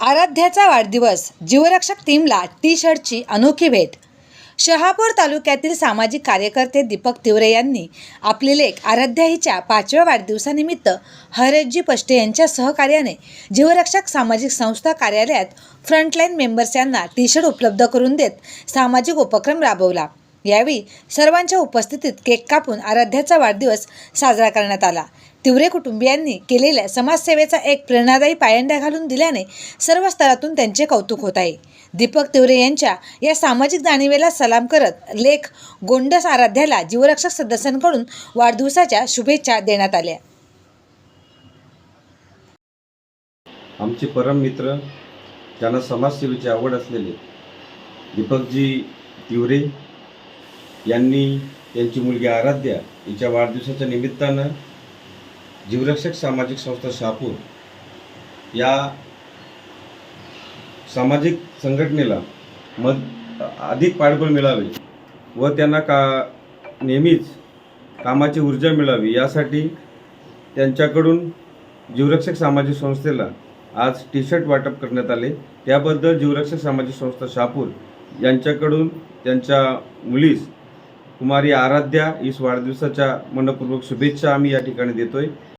आराध्याचा वाढदिवस जीवरक्षक टीमला टी शर्टची अनोखी भेट. शहापूर तालुक्यातील सामाजिक कार्यकर्ते दीपक तिवरे यांनी आपले लेख आराध्या हिच्या पाचव्या वाढदिवसानिमित्त हरेशजी पष्टे यांच्या सहकार्याने जीवरक्षक सामाजिक संस्था कार्यालयात फ्रंटलाईन मेंबर्स यांना टी शर्ट उपलब्ध करून देत सामाजिक उपक्रम राबवला. यावेळी सर्वांच्या उपस्थितीत केक कापून आराध्याचा वाढदिवस साजरा करण्यात आला. तिवरे कुटुंबियांनी केलेल्या समाजसेवेचा एक प्रेरणादायी पायंड्या घालून दिल्याने सर्व स्तरातून त्यांचे कौतुक होत आहे. दीपक तिवरे यांच्या या सामाजिक जाणीवेला सलाम करत लेख गोंडस आराध्याला जीवरक्षक सदस्यांकडून वाढदिवसाच्या शुभेच्छा देण्यात आल्या. आमचे परम मित्र ज्यांना समाजसेवेची आवड असलेले दीपकजी तिवरे यांनी त्यांची मुलगी आराध्या हिच्या वाढदिवसाच्या निमित्तानं जीवरक्षक सामाजिक संस्था शहापूर या सामाजिक संघटनेला मद अधिक पाठबळ मिळावे व त्यांना का नेहमीच कामाची ऊर्जा मिळावी यासाठी त्यांच्याकडून जीवरक्षक सामाजिक संस्थेला आज टी शर्ट वाटप करण्यात आले. त्याबद्दल जीवरक्षक सामाजिक संस्था शहापूर यांच्याकडून त्यांच्या मुलीस कुमारी आराध्या इस वाढदिवसाच्या मनपूर्वक शुभेच्छा आम्ही या ठिकाणी देतोय.